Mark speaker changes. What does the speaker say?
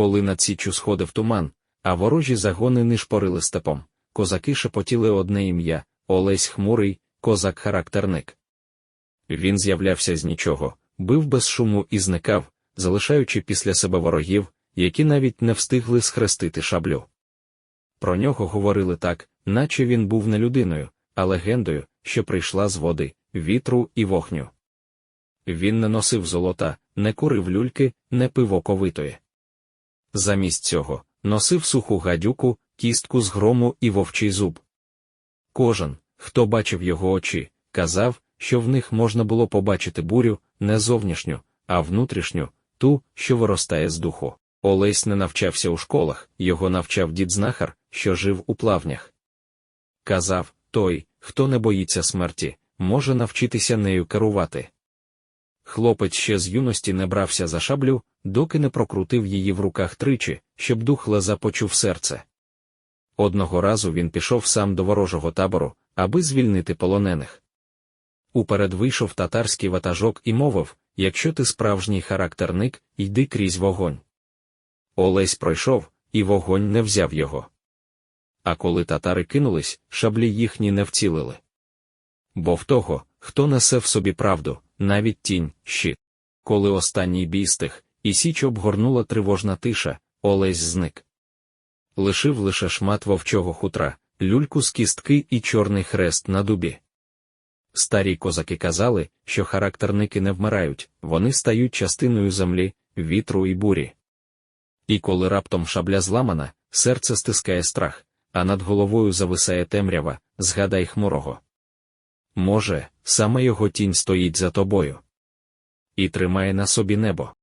Speaker 1: Коли над січчю сходив туман, а ворожі загони нишпорили степом, козаки шепотіли одне ім'я Олесь Хмурий, козак-характерник. Він з'являвся з нічого, бив без шуму і зникав, залишаючи після себе ворогів, які навіть не встигли схрестити шаблю. Про нього говорили так, наче він був не людиною, а легендою, що прийшла з води, вітру і вогню. Він не носив золота, не курив люльки, не пив оковитої. Замість цього носив суху гадюку, кістку з грому і вовчий зуб. Кожен, хто бачив його очі, казав, що в них можна було побачити бурю, не зовнішню, а внутрішню, ту, що виростає з духу. Олесь не навчався у школах, його навчав дід знахар, що жив у плавнях. Казав той, хто не боїться смерті, може навчитися нею керувати. Хлопець ще з юності не брався за шаблю, доки не прокрутив її в руках тричі, щоб дух леза почув серце. Одного разу він пішов сам до ворожого табору, аби звільнити полонених. Уперед вийшов татарський ватажок і мовив якщо ти справжній характерник, йди крізь вогонь. Олесь пройшов, і вогонь не взяв його. А коли татари кинулись, шаблі їхні не вцілили. Бо в того, хто несе в собі правду, навіть тінь, щит. Коли останній бій стих, і січ обгорнула тривожна тиша, Олесь зник. Лишив лише шмат вовчого хутра, люльку з кістки і чорний хрест на дубі. Старі козаки казали, що характерники не вмирають, вони стають частиною землі, вітру і бурі. І коли раптом шабля зламана, серце стискає страх, а над головою зависає темрява, згадай хмурого. Може, саме його тінь стоїть за тобою і тримає на собі небо.